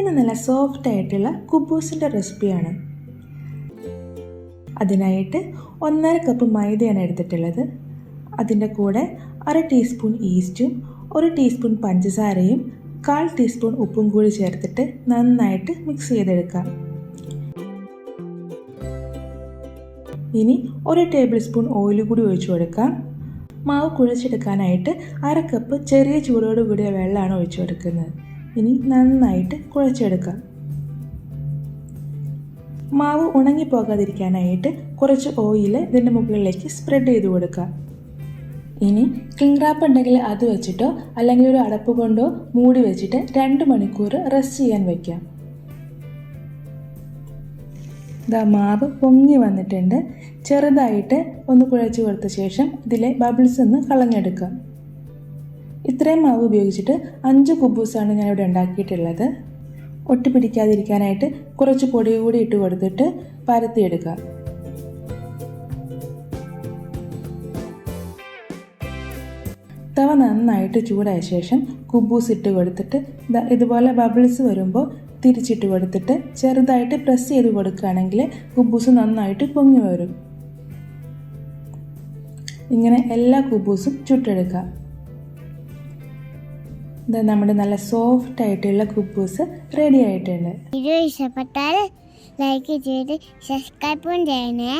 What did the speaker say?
നല്ല സോഫ്റ്റ് ആയിട്ടുള്ള കുബൂസിന്റെ റെസിപ്പിയാണ് അതിനായിട്ട് ഒന്നര കപ്പ് മൈദയാണ് എടുത്തിട്ടുള്ളത്. അതിന്റെ കൂടെ അര ടീസ്പൂൺ ഈസ്റ്റും ഒരു ടീസ്പൂൺ പഞ്ചസാരയും കാൽ ടീസ്പൂൺ ഉപ്പും കൂടി ചേർത്തിട്ട് നന്നായിട്ട് മിക്സ് ചെയ്തെടുക്കാം. ഇനി ഒരു ടേബിൾ സ്പൂൺ ഓയിൽ കൂടി ഒഴിച്ചു കൊടുക്കാം. മാവ് കുഴച്ചെടുക്കാനായിട്ട് അര കപ്പ് ചെറിയ ചൂടോട് കൂടിയ വെള്ളമാണ് ഒഴിച്ചു കൊടുക്കുന്നത്. ഇനി നന്നായിട്ട് കുഴച്ചെടുക്കാം. മാവ് ഉണങ്ങി പോകാതിരിക്കാനായിട്ട് കുറച്ച് ഓയിൽ ഇതിന്റെ മുകളിലേക്ക് സ്പ്രെഡ് ചെയ്ത് കൊടുക്കുക ഇനി ക്ലിംഗ് റാപ്പ് ഉണ്ടെങ്കിൽ അത് വെച്ചിട്ടോ അല്ലെങ്കിൽ ഒരു അടപ്പ് കൊണ്ടോ മൂടി വെച്ചിട്ട് രണ്ട് മണിക്കൂർ റെസ്റ്റ് ചെയ്യാൻ വെക്കാം. ഇതാ മാവ് പൊങ്ങി വന്നിട്ടുണ്ട്. ചെറുതായിട്ട് ഒന്ന് കുഴച്ച് കൊടുത്ത ശേഷം ഇതിലെ ബബിൾസ് ഒന്ന് കളഞ്ഞെടുക്കാം. ഇത്രയും മാവ് ഉപയോഗിച്ചിട്ട് അഞ്ച് കുബൂസാണ് ഞാനിവിടെ ഉണ്ടാക്കിയിട്ടുള്ളത്. ഒട്ടിപ്പിടിക്കാതിരിക്കാനായിട്ട് കുറച്ച് പൊടി കൂടി ഇട്ട് കൊടുത്തിട്ട് പരത്തിയെടുക്കുക. തവ നന്നായിട്ട് ചൂടായ ശേഷം കുബൂസ് ഇട്ട് കൊടുത്തിട്ട് ഇതുപോലെ ബബിൾസ് വരുമ്പോൾ തിരിച്ചിട്ട് കൊടുത്തിട്ട് ചെറുതായിട്ട് പ്രസ് ചെയ്ത് കൊടുക്കുകയാണെങ്കിൽ കുബൂസ് നന്നായിട്ട് പൊങ്ങി വരും. ഇങ്ങനെ എല്ലാ കുബൂസും ചുട്ടെടുക്കാം നമ്മുടെ നല്ല സോഫ്റ്റ് ആയിട്ടുള്ള കുബൂസ് റെഡി ആയിട്ടുണ്ട്. വീഡിയോ ഇഷ്ടപ്പെട്ടാൽ ലൈക്ക് ചെയ്ത് സബ്സ്ക്രൈബും ചെയ്യണേ.